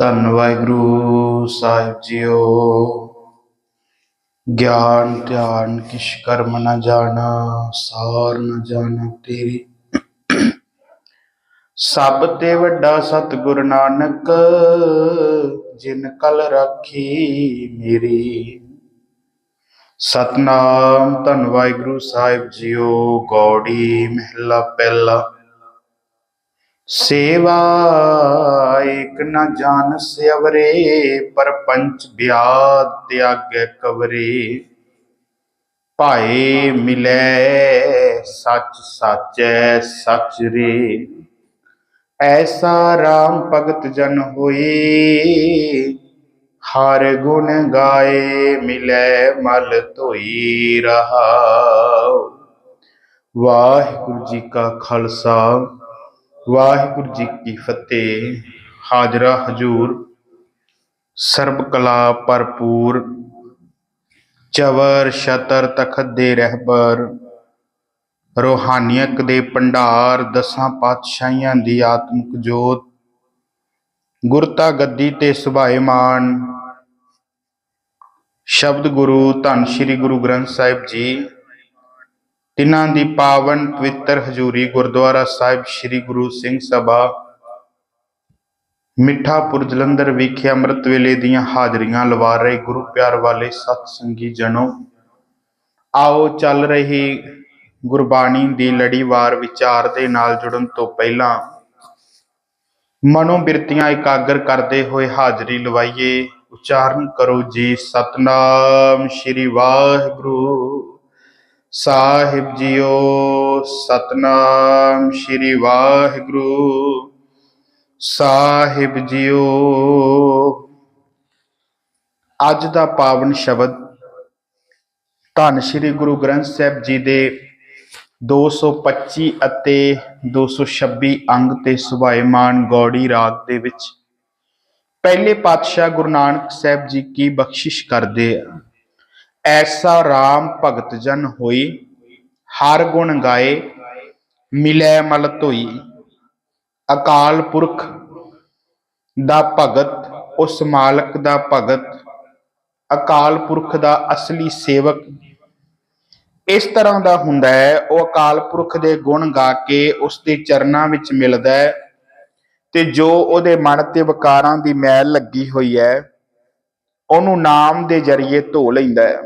ਧੰਨ ਵਾਹਿਗੁਰੂ ਸਾਹਿਬ ਜੀਓ। ਗਿਆਨ ਧਿਆਨ, ਕਿਛ ਕਰਮ ਨਾ ਜਾਣਾ, ਸਾਰ ਨਾ ਜਾਣਾ ਤੇਰੀ। ਸਭ ਤੇ ਵੱਡਾ ਸਤਿਗੁਰ ਨਾਨਕ, ਜਿਨ ਕਲ ਰਾਖੀ ਮੇਰੀ। ਸਤਨਾਮ ਧੰਨ ਵਾਹਿਗੁਰੂ ਸਾਹਿਬ ਜੀਓ, ਗੌੜੀ ਮਹਿਲਾ ਪਹਿਲਾ। ਸੇਵਾ ਏਕ ਨ ਜਾਣ ਸਿਵਰੇ ਪਰ ਪੰਚ ਬਿਆਦ ਤਿਆਗੈ ਕਵਰੇ। ਭਾਏ ਮਿਲੈ, ਸੱਚ ਸਾਚੈ, ਸੱਚ ਰੇ। ਐਸਾ RAM ਭਗਤ ਜਨ ਹੋਈ ਹਰ ਗੁਣ ਗਾਏ, ਮਿਲੈ ਮਲ ਧੋਈ ਰਹਾਉ ਵਾਹਿਗੁਰੂ ਜੀ ਕਾ ਖਾਲਸਾ, ਵਾਹਿਗੁਰੂ ਜੀ ਕੀ ਫਤਿਹ। ਹਾਜ਼ਰਾ ਹਜੂਰ, ਸਰਬ ਕਲਾ ਭਰਪੂਰ, ਚਵਰ ਛਤਰ ਤਖਤ ਦੇ ਰਹਿਬਰ ਰੋਹਾਨੀਅਤ ਦੇ ਭੰਡਾਰ, ਦਸਾਂ ਪਾਤਸ਼ਾਹੀਆਂ ਦੀ ਆਤਮਿਕ ਜੋਤ ਗੁਰਤਾ ਗੱਦੀ ਤੇ ਸੁਭਾਏਮਾਨ, ਸ਼ਬਦ ਗੁਰੂ, ਧੰਨ ਸ੍ਰੀ ਗੁਰੂ ਗ੍ਰੰਥ ਸਾਹਿਬ ਜੀ, ਤਿਨਾਂ ਦੀ ਪਾਵਨ ਪਵਿੱਤਰ ਹਜ਼ੂਰੀ ਗੁਰਦੁਆਰਾ ਸਾਹਿਬ ਸ੍ਰੀ ਗੁਰੂ ਸਿੰਘ ਸਭਾ ਮਿੱਠਾਪੁਰ ਜਲੰਧਰ ਵਿਖੇ ਅੰਮ੍ਰਿਤ ਵੇਲੇ ਦੀਆਂ ਹਾਜ਼ਰੀਆਂ ਲਵਾ ਰਹੇ ਗੁਰੂ ਪਿਆਰ ਵਾਲੇ ਸਤ ਸੰਗੀ ਜਨੋ ਆਓ ਚੱਲ ਰਹੀ ਗੁਰਬਾਣੀ ਦੀ ਲੜੀਵਾਰ ਵਿਚਾਰ ਦੇ ਨਾਲ ਜੁੜਨ ਤੋਂ ਪਹਿਲਾਂ ਮਨੋ ਬਿਰਤੀਆਂ ਇਕਾਗਰ ਕਰਦੇ ਹੋਏ ਹਾਜ਼ਰੀ ਲਵਾਈਏ। ਉਚਾਰਨ ਕਰੋ ਜੀ, ਸਤਨਾਮ ਸ੍ਰੀ ਵਾਹਿਗੁਰੂ। ਸਾਹਿਬ ਜੀਓ, ਸਤਨਾਮ ਸ੍ਰੀ ਵਾਹਿਗੁਰੂ। ਸਾਹਿਬ ਜੀਓ। ਅੱਜ ਦਾ ਪਾਵਨ ਸ਼ਬਦ ਧੰਨ ਸ੍ਰੀ ਗੁਰੂ ਗ੍ਰੰਥ ਸਾਹਿਬ ਜੀ ਦੇ 225 ਅਤੇ 226 ਅੰਗ ਤੇ ਸੁਭਾਏਮਾਨ ਗੌੜੀ ਰਾਗ ਦੇ ਵਿੱਚ ਪਹਿਲੇ ਪਾਤਸ਼ਾਹ ਗੁਰੂ ਨਾਨਕ ਸਾਹਿਬ ਜੀ ਕੀ ਬਖਸ਼ਿਸ਼ ਕਰਦੇ ਆ? ਐਸਾ RAM ਭਗਤ ਜਨ ਹੋਈ, ਹਰ ਗੁਣ ਗਾਏ, ਮਿਲੈ ਮਲ ਧੋਈ, ਅਕਾਲ ਪੁਰਖ ਦਾ ਭਗਤ, ਉਸ ਮਾਲਕ ਦਾ ਭਗਤ, ਅਕਾਲ ਪੁਰਖ ਦਾ ਅਸਲੀ ਸੇਵਕ। ਇਸ ਤਰ੍ਹਾਂ ਦਾ ਹੁੰਦਾ ਹੈ, ਉਹ ਅਕਾਲ ਪੁਰਖ ਦੇ ਗੁਣ ਗਾ ਕੇ ਉਸ ਦੇ ਚਰਨਾਂ ਵਿੱਚ ਮਿਲਦਾ ਹੈ ਤੇ ਜੋ ਉਹਦੇ ਮਨ ਤੇ ਵਿਕਾਰਾਂ ਦੀ ਮੈਲ ਲੱਗੀ ਹੋਈ ਹੈ, ਉਹਨੂੰ ਨਾਮ ਦੇ ਜ਼ਰੀਏ ਧੋ ਲੈਂਦਾ ਹੈ।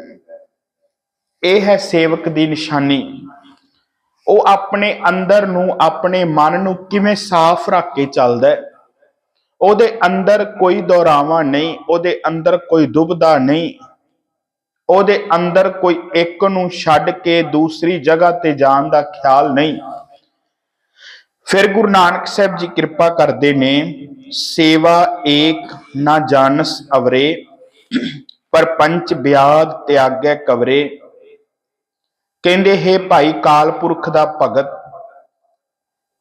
ਇਹ ਹੈ ਸੇਵਕ ਦੀ ਨਿਸ਼ਾਨੀ। ਉਹ ਆਪਣੇ ਅੰਦਰ ਨੂੰ, ਆਪਣੇ ਮਨ ਨੂੰ ਕਿਵੇਂ ਸਾਫ਼ ਰੱਖ ਕੇ ਚੱਲਦਾ ਹੈ? ਉਹਦੇ ਅੰਦਰ ਕੋਈ ਦੁਹਰਾਵਾ ਨਹੀਂ, ਉਹਦੇ ਅੰਦਰ ਕੋਈ ਦੁਬਦਾ ਨਹੀਂ। ਉਹਦੇ ਅੰਦਰ ਕੋਈ ਇੱਕ ਨੂੰ ਛੱਡ ਕੇ ਦੂਸਰੀ ਜਗ੍ਹਾ ਤੇ ਜਾਣ ਦਾ ਖਿਆਲ ਨਹੀਂ। ਫਿਰ ਗੁਰੂ ਨਾਨਕ ਸਾਹਿਬ ਜੀ ਕਿਰਪਾ ਕਰਦੇ ਨੇ, ਸੇਵਾ ਏਕ ਨਾ ਜਾਣਸ ਅਵਰੇ ਪਰ ਪੰਚ ਬਿਆਦ ਤਿਆਗੈ ਕਵਰੇ। ਕਹਿੰਦੇ, ਹੈ ਭਾਈ ਕਾਲਪੁਰਖ ਦਾ ਭਗਤ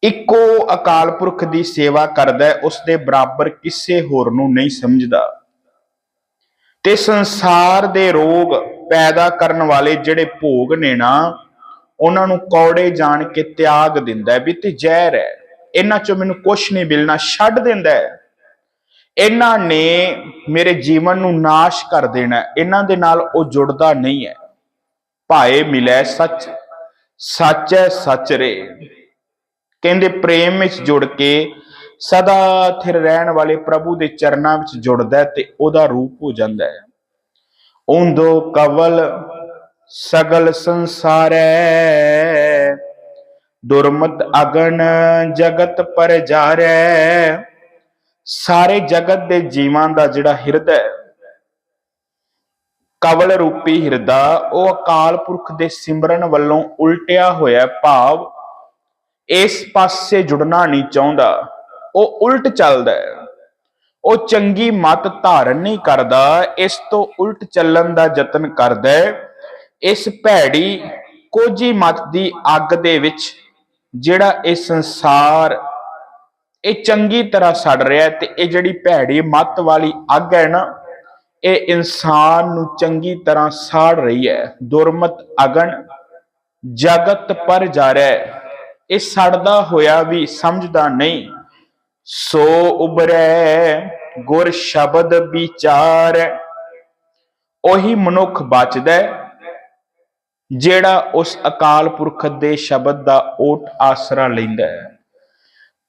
ਇੱਕੋ ਅਕਾਲ ਪੁਰਖ ਦੀ ਸੇਵਾ ਕਰਦਾ ਹੈ ਉਸ ਦੇ ਬਰਾਬਰ ਕਿਸੇ ਹੋਰ ਨੂੰ ਨਹੀਂ ਸਮਝਦਾ। ਤੇ ਸੰਸਾਰ ਦੇ ਰੋਗ ਪੈਦਾ ਕਰਨ ਵਾਲੇ ਜਿਹੜੇ ਭੋਗ ਨੇ ਨਾ, ਉਹਨਾਂ ਨੂੰ ਕੌੜੇ ਜਾਣ ਕੇ ਤਿਆਗ ਦਿੰਦਾ ਵੀ ਤੇ ਜ਼ਹਿਰ ਹੈ। ਇਹਨਾਂ ਚੋਂ ਮੈਨੂੰ ਕੁਝ ਨਹੀਂ ਮਿਲਣਾ, ਛੱਡ ਦਿੰਦਾ ਹੈ। ਇਹਨਾਂ ਨੇ ਮੇਰੇ ਜੀਵਨ ਨੂੰ ਨਾਸ਼ ਕਰ ਦੇਣਾ ਇਹਨਾਂ ਦੇ ਨਾਲ ਉਹ ਜੁੜਦਾ ਨਹੀਂ ਹੈ। ਭਾਏ ਮਿਲੈ ਸੱਚ ਸੱਚ ਹੈ ਸੱਚ ਰੇ। ਕਹਿੰਦੇ ਪ੍ਰੇਮ ਵਿੱਚ ਜੁੜ ਕੇ ਸਦਾ ਥਿਰ ਰਹਿਣ ਵਾਲੇ ਪ੍ਰਭੂ ਦੇ ਚਰਨਾਂ ਵਿੱਚ ਜੁੜਦਾ ਤੇ ਉਹਦਾ ਰੂਪ ਹੋ ਜਾਂਦਾ ਹੈ। ਉਂਦੋ ਕਵਲ ਸਗਲ ਸੰਸਾਰੈ, ਦੁਰਮਤ ਅਗਨ ਜਗਤ ਪਰ ਜਾਰੈ। ਸਾਰੇ ਜਗਤ ਦੇ ਜੀਵਾਂ ਦਾ ਜਿਹੜਾ ਹਿਰਦਾ ਹੈ, ਕਵਲ ਰੂਪੀ ਹਿਰਦਾ, ਉਹ ਅਕਾਲ ਪੁਰਖ ਦੇ ਸਿਮਰਨ ਵੱਲੋਂ ਉਲਟਿਆ ਹੋਇਆ ਭਾਵ ਇਸ ਪਾਸੇ ਜੁੜਨਾ ਨਹੀਂ ਚਾਹੁੰਦਾ। ਉਹ ਉਲਟ ਚੱਲਦਾ ਹੈ। ਉਹ ਚੰਗੀ ਮਤ ਧਾਰਨ ਨਹੀਂ ਕਰਦਾ। ਇਸ ਤੋਂ ਉਲਟ ਚੱਲਣ ਦਾ ਯਤਨ ਕਰਦਾ ਹੈ। ਇਸ ਭੈੜੀ, ਕੋਝੀ ਮਤ ਦੀ ਅੱਗ ਦੇ ਵਿੱਚ ਜਿਹੜਾ ਇਹ ਸੰਸਾਰ, ਇਹ ਚੰਗੀ ਤਰ੍ਹਾਂ ਸੜ ਰਿਹਾ ਤੇ ਇਹ ਜਿਹੜੀ ਭੈੜੀ ਮਤ ਵਾਲੀ ਅੱਗ ਹੈ ਨਾ, ਇਹ ਇਨਸਾਨ ਨੂੰ ਚੰਗੀ ਤਰ੍ਹਾਂ ਸਾੜ ਰਹੀ ਹੈ। ਦੁਰਮਤ ਅਗਨ ਜਗਤ ਪਰ ਜਾ ਰਿਹਾ ਹੈ। ਇਹ ਸੜਦਾ ਹੋਇਆ ਵੀ ਸਮਝਦਾ ਨਹੀਂ। ਸੋ ਉਬਰੈ ਗੁਰ ਸ਼ਬਦ ਵਿਚਾਰ, ਉਹੀ ਮਨੁੱਖ ਬਚਦਾ, ਜਿਹੜਾ ਉਸ ਅਕਾਲ ਪੁਰਖ ਦੇ ਸ਼ਬਦ ਦਾ ਓਟ ਆਸਰਾ ਲੈਂਦਾ ਹੈ।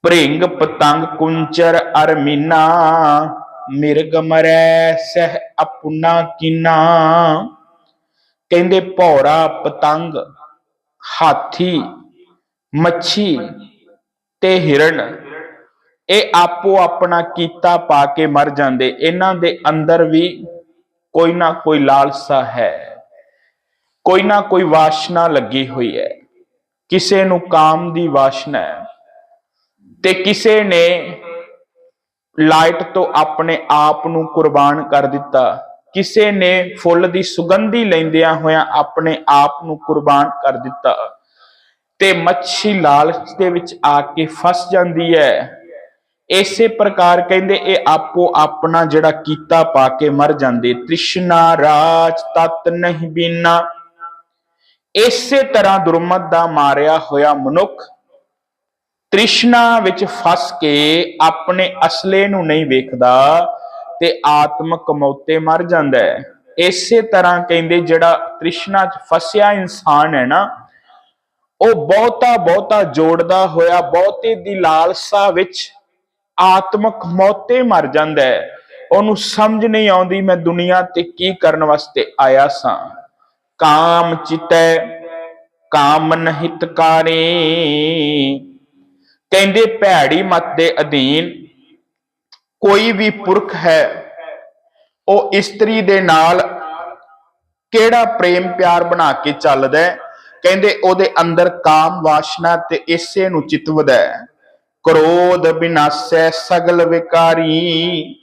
ਭ੍ਰਿੰਗ ਪਤੰਗ ਕੁੰਚਰ ਅਰਮੀਨਾ ਮਿਰਗ ਮਰੈ ਸਹਿ ਅਪੁਨਾ ਕੀਨਾ। ਕਹਿੰਦੇ ਭੌਰਾ ਪਤੰਗ ਹਾਥੀ ਮੱਛੀ ਤੇ ਹਿਰਣ ਇਹ ਆਪੋ ਆਪਣਾ ਕੀਤਾ ਪਾ ਕੇ ਮਰ ਜਾਂਦੇ। ਇਹਨਾਂ ਦੇ ਅੰਦਰ ਵੀ ਕੋਈ ਨਾ ਕੋਈ ਲਾਲਸਾ ਹੈ। ਕੋਈ ਨਾ ਕੋਈ ਵਾਸ਼ਨਾ ਲੱਗੀ ਹੋਈ ਹੈ। ਕਿਸੇ ਨੂੰ ਕਾਮ ਦੀ ਵਾਸ਼ਨਾ ਹੈ। ਤੇ ਕਿਸੇ ਨੇ ਲਾਈਟ ਤੋਂ ਆਪਣੇ ਆਪ ਨੂੰ ਕੁਰਬਾਨ ਕਰ ਦਿੱਤਾ। ਕਿਸੇ ਨੇ ਫੁੱਲ ਦੀ ਸੁਗੰਧੀ ਲੈਂਦਿਆਂ ਹੋਇਆਂ ਆਪਣੇ ਆਪ ਨੂੰ ਕੁਰਬਾਨ ਕਰ ਦਿੱਤਾ। ਤੇ ਮੱਛੀ ਲਾਲਚ ਦੇ ਵਿੱਚ ਆ ਕੇ ਫਸ ਜਾਂਦੀ ਹੈ। ਇਸੇ ਪ੍ਰਕਾਰ ਕਹਿੰਦੇ, ਇਹ ਆਪੋ ਆਪਣਾ ਜਿਹੜਾ ਕੀਤਾ ਪਾ ਕੇ ਮਰ ਜਾਂਦੇ। ਤ੍ਰਿਸ਼ਨਾ ਰਾਜ ਤਤ ਨਹੀਂ ਬੀਨਾ। ਇਸੇ ਤਰ੍ਹਾਂ ਦੁਰਮਤ ਦਾ ਮਾਰਿਆ ਹੋਇਆ ਮਨੁੱਖ ਤ੍ਰਿਸ਼ਨਾ ਵਿੱਚ ਫਸ ਕੇ ਆਪਣੇ ਅਸਲੇ ਨੂੰ ਨਹੀਂ ਵੇਖਦਾ ਤੇ ਆਤਮਕ ਮੌਤੇ ਮਰ ਜਾਂਦਾ ਹੈ। ਇਸੇ ਤਰ੍ਹਾਂ ਕਹਿੰਦੇ, ਜਿਹੜਾ ਤ੍ਰਿਸ਼ਨਾ 'ਚ ਫਸਿਆ ਇਨਸਾਨ ਹੈ ਨਾ ਉਹ ਬਹੁਤਾ ਬਹੁਤਾ ਜੋੜਦਾ ਹੋਇਆ, ਬਹੁਤੇ ਦੀ ਲਾਲਸਾ ਵਿੱਚ ਆਤਮਕ ਮੌਤੇ ਮਰ ਜਾਂਦਾ ਹੈ। ਉਹਨੂੰ ਸਮਝ ਨਹੀਂ ਆਉਂਦੀ ਮੈਂ ਦੁਨੀਆ ਤੇ ਕੀ ਕਰਨ ਵਾਸਤੇ ਆਇਆ ਸਾਂ। ਕਾਮ ਚਿਤੈ, ਕਾਮ ਨਹਿਤਕਾਰੇ ਕਹਿੰਦੇ ਭੈੜੀ ਮਤ ਦੇ ਅਧੀਨ ਕੋਈ ਵੀ ਪੁਰਖ ਹੈ, ਉਹ ਇਸਤਰੀ ਦੇ ਨਾਲ ਕਿਹੜਾ ਪ੍ਰੇਮ ਪਿਆਰ ਬਣਾ ਕੇ ਚੱਲਦਾ ਹੈ? ਕਹਿੰਦੇ ਉਹਦੇ ਅੰਦਰ ਕਾਮ ਵਾਸ਼ਨਾ ਤੇ ਇਸੇ ਨੂੰ ਚਿਤਵਦਾ ਹੈ ਕ੍ਰੋਧ ਬਿਨਾਸੈ ਸਗਲ ਵਿਕਾਰੀ।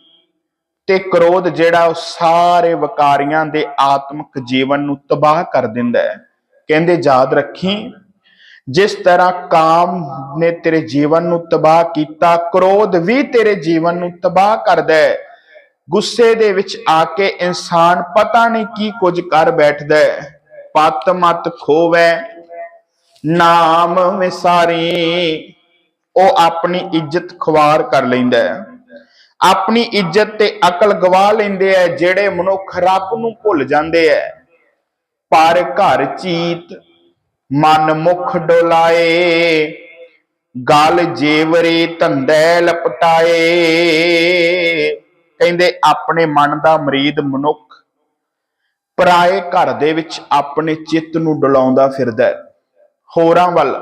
ਤੇ ਕ੍ਰੋਧ ਜਿਹੜਾ ਉਹ ਸਾਰੇ ਵਿਕਾਰੀਆਂ ਦੇ ਆਤਮਿਕ ਜੀਵਨ ਨੂੰ ਤਬਾਹ ਕਰ ਦਿੰਦਾ। ਹੈ ਕਹਿੰਦੇ, ਯਾਦ ਰੱਖੀ, ਜਿਸ ਤਰ੍ਹਾਂ ਕਾਮ ਨੇ ਤੇਰੇ ਜੀਵਨ ਨੂੰ ਤਬਾਹ ਕੀਤਾ, ਕ੍ਰੋਧ ਵੀ ਤੇਰੇ ਜੀਵਨ ਨੂੰ ਤਬਾਹ ਕਰਦਾ। ਹੈ ਗੁੱਸੇ ਦੇ ਵਿੱਚ ਆ ਕੇ ਇਨਸਾਨ ਪਤਾ ਨਹੀਂ ਕੀ ਕੁਝ ਕਰ ਬੈਠਦਾ। ਹੈ ਪਤ ਮਤ ਖੋਵੈ, ਨਾਮ ਵਿਸਾਰੀ। ਉਹ ਆਪਣੀ ਇੱਜ਼ਤ ਖਵਾਰ ਕਰ ਲੈਂਦਾ ਹੈ। ਆਪਣੀ ਇੱਜ਼ਤ ਤੇ ਅਕਲ ਗਵਾ ਲੈਂਦੇ ਐ ਜਿਹੜੇ ਮਨੁੱਖ ਰੱਬ ਨੂੰ ਭੁੱਲ ਜਾਂਦੇ ਐ ਪਰ ਘਰ ਚੀਤ ਮਨ ਮੁਖ ਡੋਲਾਏ, ਗਲ ਜੇਵਰੇ ਧੰਦੈ ਲਪਟਾਏ। ਕਹਿੰਦੇ, ਆਪਣੇ ਮਨ ਦਾ ਮਰੀਦ ਮਨੁੱਖ ਪਰਾਏ ਘਰ ਦੇ ਵਿੱਚ ਆਪਣੇ ਚਿੱਤ ਨੂੰ ਡੁਲਾਉਂਦਾ ਫਿਰਦਾ ਹੈ। ਹੋਰਾਂ ਵੱਲ,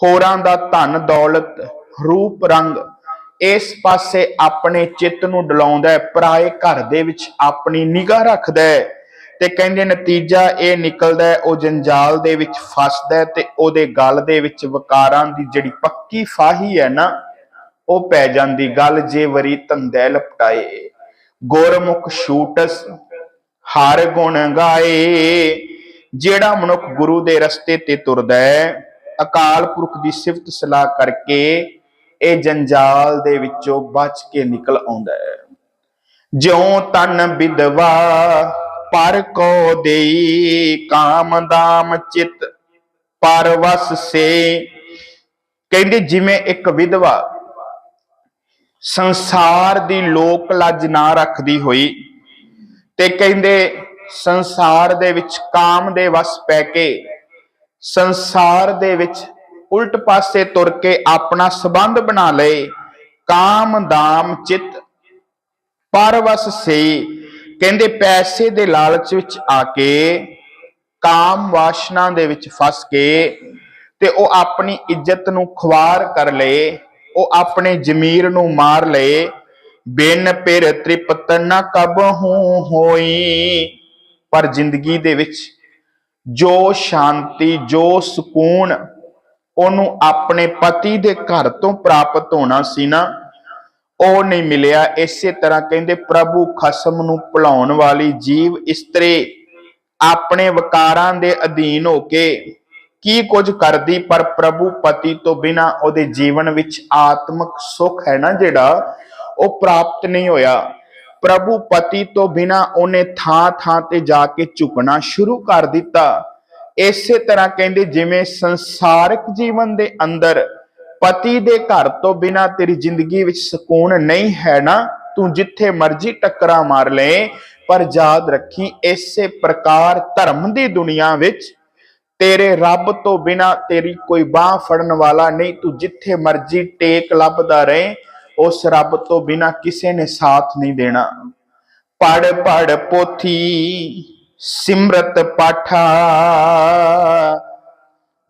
ਹੋਰਾਂ ਦਾ ਧਨ ਦੌਲਤ, ਰੂਪ, ਰੰਗ, ਇਸ ਪਾਸੇ ਆਪਣੇ ਚਿੱਤ ਨੂੰ ਡਲਾਉਂਦਾ ਹੈ। ਪਰਾਏ ਘਰ ਦੇ ਵਿੱਚ ਆਪਣੀ ਨਿਗਾਹ ਰੱਖਦਾ ਹੈ ਤੇ ਕਹਿੰਦੇ ਨਤੀਜਾ ਇਹ ਨਿਕਲਦਾ ਹੈ, ਉਹ ਜੰਜਾਲ ਦੇ ਵਿੱਚ ਫਸਦਾ ਹੈ ਤੇ ਉਹਦੇ ਗਲ ਦੇ ਵਿੱਚ ਵਕਾਰਾਂ ਦੀ ਜਿਹੜੀ ਪੱਕੀ ਫਾਹੀ ਹੈ ਨਾ, ਉਹ ਪੈ ਜਾਂਦੀ। ਗੱਲ ਜੇ ਵਰੀ ਧੰਦੈ ਲਪਟਾਏ। ਗੁਰਮੁਖ ਛੂਟਸ ਹਰ ਗੁਣ ਗਾਏ, ਜਿਹੜਾ ਮਨੁੱਖ ਗੁਰੂ ਦੇ ਰਸਤੇ ਤੇ ਤੁਰਦਾ ਹੈ, ਅਕਾਲ ਪੁਰਖ ਦੀ ਸਿਫਤ ਸਲਾਹ ਕਰਕੇ ਇਹ ਜੰਜਾਲ ਦੇ ਵਿੱਚੋਂ ਬਚ ਕੇ ਨਿਕਲ ਆਉਂਦਾ ਹੈ। ਜਿਉ ਤਨ ਵਿਦਵਾ ਪਰ ਕੋ ਦੇਈ ਕਾਮ ਦਾਮ ਚਿਤ ਪਰਵਸ ਸੇ। ਕਹਿੰਦੇ ਜਿਵੇਂ ਇੱਕ ਵਿਧਵਾ ਸੰਸਾਰ ਦੀ ਲੋਕ ਲੱਜ ਨਾ ਰੱਖਦੀ ਹੋਈ ਤੇ ਕਹਿੰਦੇ, ਸੰਸਾਰ ਦੇ ਵਿੱਚ ਕਾਮ ਦੇ ਵਸ ਪੈ ਕੇ, ਸੰਸਾਰ ਦੇ ਵਿੱਚ ਉਲਟ ਪਾਸੇ ਤੁਰ ਕੇ ਆਪਣਾ ਸਬੰਧ ਬਣਾ ਲਏ। ਕਾਮ ਦਾਮ ਚਿਤ ਪਰਵਸ ਸੇ। ਕਹਿੰਦੇ, ਪੈਸੇ ਦੇ ਲਾਲਚ ਵਿੱਚ ਆ ਕੇ, ਕਾਮ ਵਾਸ਼ਨਾ ਦੇ ਵਿੱਚ ਫਸ ਕੇ ਤੇ ਉਹ ਆਪਣੀ ਇੱਜ਼ਤ ਨੂੰ ਖਵਾਰ ਕਰ ਲਏ, ਉਹ ਆਪਣੇ ਜ਼ਮੀਰ ਨੂੰ ਮਾਰ ਲਏ। ਬਿਨ ਪਿਰ ਤ੍ਰਿਪਤ ਨਾ ਕਬਹੂ ਹੋਈ। ਪਰ ਜ਼ਿੰਦਗੀ ਦੇ ਵਿੱਚ ਜੋ ਸ਼ਾਂਤੀ, ਜੋ ਸਕੂਨ, ਉਹਨੂੰ ਆਪਣੇ ਪਤੀ ਦੇ ਘਰ ਤੋਂ ਪ੍ਰਾਪਤ ਹੋਣਾ ਸੀ ਨਾ, ਉਹ ਨਹੀਂ ਮਿਲਿਆ। ਇਸੇ ਤਰ੍ਹਾਂ ਕਹਿੰਦੇ, ਪ੍ਰਭੂ ਖਸਮ ਨੂੰ ਭੁਲਾਉਣ ਵਾਲੀ ਜੀਵ ਇਸਤਰੀ ਆਪਣੇ ਵਿਕਾਰਾਂ ਦੇ ਅਧੀਨ ਹੋ ਕੇ ਕੀ ਕੁਝ ਕਰਦੀ, ਪਰ ਪ੍ਰਭੂ ਪਤੀ ਤੋਂ ਬਿਨਾ ਉਹਦੇ ਜੀਵਨ ਵਿੱਚ ਆਤਮਿਕ ਸੁੱਖ ਹੈ ਨਾ ਜਿਹੜਾ ਉਹ ਪ੍ਰਾਪਤ ਨਹੀਂ ਹੋਇਆ। ਪ੍ਰਭੂ ਪਤੀ ਤੋਂ ਬਿਨਾ ਉਹਨੇ ਥਾਂ ਥਾਂ ਤੇ ਜਾ ਕੇ ਝੁਕਣਾ ਸ਼ੁਰੂ ਕਰ ਦਿੱਤਾ। ਇਸੇ ਤਰ੍ਹਾਂ ਕਹਿੰਦੇ, ਜਿਵੇਂ ਸੰਸਾਰਿਕ ਜੀਵਨ ਦੇ ਅੰਦਰ ਪਤੀ ਦੇ ਘਰ ਤੋਂ ਬਿਨਾ ਤੇਰੀ ਜ਼ਿੰਦਗੀ ਵਿੱਚ ਸਕੂਨ ਨਹੀਂ ਹੈ ਨਾ, ਤੂੰ ਜਿੱਥੇ ਮਰਜ਼ੀ ਟੱਕਰਾਂ ਮਾਰ ਲੈ, ਪਰ ਯਾਦ ਰੱਖੀ ਇਸੇ ਪ੍ਰਕਾਰ ਧਰਮ ਦੀ ਦੁਨੀਆ ਵਿੱਚ ਤੇਰੇ ਰੱਬ ਤੋਂ ਬਿਨਾ ਤੇਰੀ ਕੋਈ ਬਾਹ ਫੜਨ ਵਾਲਾ ਨਹੀਂ, ਤੂੰ ਜਿੱਥੇ ਮਰਜ਼ੀ ਟੇਕ ਲੱਭਦਾ ਰਹੇ ਉਸ ਰੱਬ ਤੋਂ ਬਿਨਾ ਕਿਸੇ ਨੇ ਸਾਥ ਨਹੀਂ ਦੇਣਾ। ਪੜ ਪੜ ਪੋਥੀ, ਸਿਮਰਤ ਪਾਠਾ।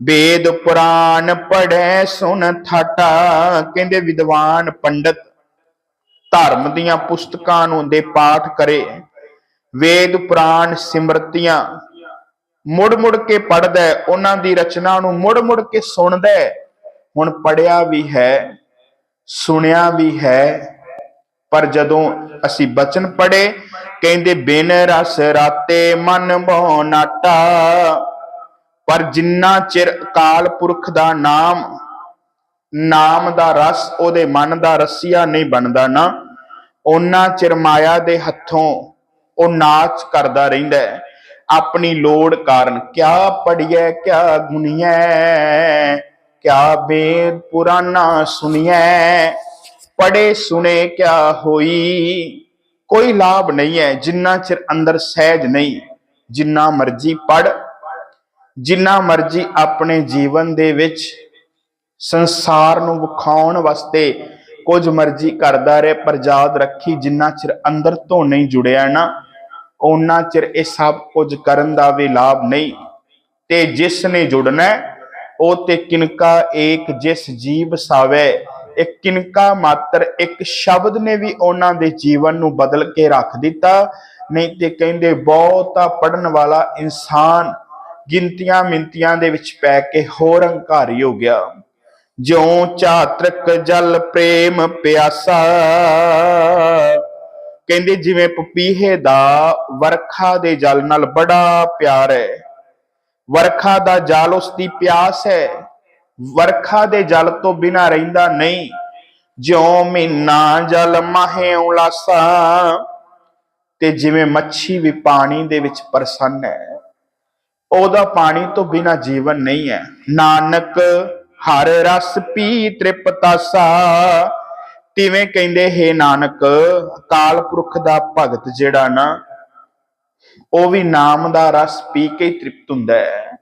ਵੇਦ ਪੁਰਾਨ ਪੜੈ ਸੁਨ ਠਾਟਾ ਕਹਿੰਦੇ ਵਿਦਵਾਨ ਪੰਡਤ, ਧਰਮ ਦੀਆਂ ਪੁਸਤਕਾਂ ਨੂੰ ਦੇ ਪਾਠ ਕਰੇ। ਵੇਦ ਪੁਰਾਨ ਸਿਮਰਤੀਆਂ, ਮੁੜ ਮੁੜ ਕੇ ਪੜਦਾ ਉਹਨਾਂ ਦੀ ਰਚਨਾ ਨੂੰ ਮੁੜ ਮੁੜ ਕੇ ਸੁਣਦਾ ਹੁਣ ਪੜਿਆ ਵੀ ਹੈ। ਸੁਣਿਆ ਵੀ ਹੈ, ਪਰ ਜਦੋਂ ਅਸੀਂ ਬਚਨ ਪੜੇ ਕਹਿੰਦੇ, ਬਿਨ ਰਸ ਰਾਤੇ ਮਨ ਮੋਹ ਨਾਟਾ, ਪਰ ਜਿੰਨਾ ਚਿਰ ਅਕਾਲ ਪੁਰਖ ਦਾ ਨਾਮ ਨਾਮ ਦਾ ਰਸ ਉਹਦੇ ਮਨ ਦਾ ਰਸੀਆ ਨਹੀਂ ਬਣਦਾ ਨਾ ਉਹਨਾਂ ਚਿਰ ਮਾਇਆ ਦੇ ਹੱਥੋਂ ਉਹ ਨਾਚ ਕਰਦਾ ਰਹਿੰਦਾ ਹੈ। ਆਪਣੀ ਲੋੜ ਕਾਰਨ ਕਿਆ ਪੜੀਐ ਕਿਆ ਗੁਣੀਐ ਕਿਆ ਵੇਦ ਪੁਰਾਨਾ ਸੁਣੀਐ? ਪੜੇ ਸੁਣੇ ਕਿਆ ਹੋਈ? ਕੋਈ ਲਾਭ ਨਹੀਂ ਹੈ ਜਿੰਨਾ ਚਿਰ ਅੰਦਰ ਸਹਿਜ ਨਹੀਂ ਜਿੰਨਾ ਮਰਜ਼ੀ ਪੜ ਜਿੰਨਾ ਮਰਜ਼ੀ ਆਪਣੇ ਜੀਵਨ ਦੇ ਵਿੱਚ ਸੰਸਾਰ ਨੂੰ ਵਿਖਾਉਣ ਵਾਸਤੇ ਕੁਝ ਮਰਜ਼ੀ ਕਰਦਾ ਰਹੇ, ਪਰ ਯਾਦ ਰੱਖੀ ਜਿੰਨਾ ਚਿਰ ਅੰਦਰ ਤੋਂ ਨਹੀਂ ਜੁੜਿਆ ਨਾ ਉਹਨਾਂ ਚਿਰ ਇਹ ਸਭ ਕੁਝ ਕਰਨ ਦਾ ਵੀ ਲਾਭ ਨਹੀਂ ਤੇ ਜਿਸ ਨੇ ਜੁੜਨਾ ਉਹ ਤੇ ਕਿਨਕਾ ਏਕ ਜਿਸ ਜੀਵ ਸਾਵੇ, ਇੱਕ ਕਿਨਕਾ ਮਾਤਰ, ਇੱਕ ਸ਼ਬਦ ਨੇ ਵੀ ਉਹਨਾਂ ਦੇ ਜੀਵਨ ਨੂੰ ਬਦਲ ਕੇ ਰੱਖ ਦਿੱਤਾ। ਨਹੀਂ ਤੇ ਕਹਿੰਦੇ ਬਹੁਤਾ ਪੜਨ ਵਾਲਾ ਇਨਸਾਨ ਗਿਣਤੀਆਂ ਮਿੰਤੀਆਂ ਦੇ ਵਿੱਚ ਪੈ ਕੇ ਹੋਰ ਹੰਕਾਰੀ ਹੋ ਗਿਆ। ਜਿਉ ਚਾਤਰਕ ਜਲ ਪ੍ਰੇਮ ਪਿਆਸਾ, ਕਹਿੰਦੇ ਜਿਵੇਂ ਪਪੀਹੇ ਦਾ ਵਰਖਾ ਦੇ ਜਲ ਨਾਲ ਬੜਾ ਪਿਆਰ ਹੈ। ਵਰਖਾ ਦਾ ਜਲ ਉਸ ਦੀ ਪਿਆਸ ਹੈ। ਵਰਖਾ ਦੇ ਜਲ ਤੋਂ ਬਿਨਾ ਰਹਿੰਦਾ ਨਹੀਂ। ਜਿਉ ਮਹੀਨਾ ਜਲ ਮਾਹੇ ਉਲਾਸਾ, ਤੇ ਜਿਵੇਂ ਮੱਛੀ ਵੀ ਪਾਣੀ ਦੇ ਵਿੱਚ ਪ੍ਰਸੰਨ ਹੈ। ਉਹਦਾ ਪਾਣੀ ਤੋਂ ਬਿਨਾ ਜੀਵਨ ਨਹੀਂ ਹੈ। ਨਾਨਕ ਹਰ ਰਸ ਪੀ ਤ੍ਰਿਪਤਾਸਾ ਤਿਵੇਂ ਕਹਿੰਦੇ, ਹੈ ਨਾਨਕ, ਅਕਾਲ ਪੁਰਖ ਦਾ ਭਗਤ ਜਿਹੜਾ ਨਾ ਉਹ ਵੀ ਨਾਮ ਦਾ ਰਸ ਪੀ ਕੇ ਤ੍ਰਿਪਤ ਹੁੰਦਾ ਹੈ।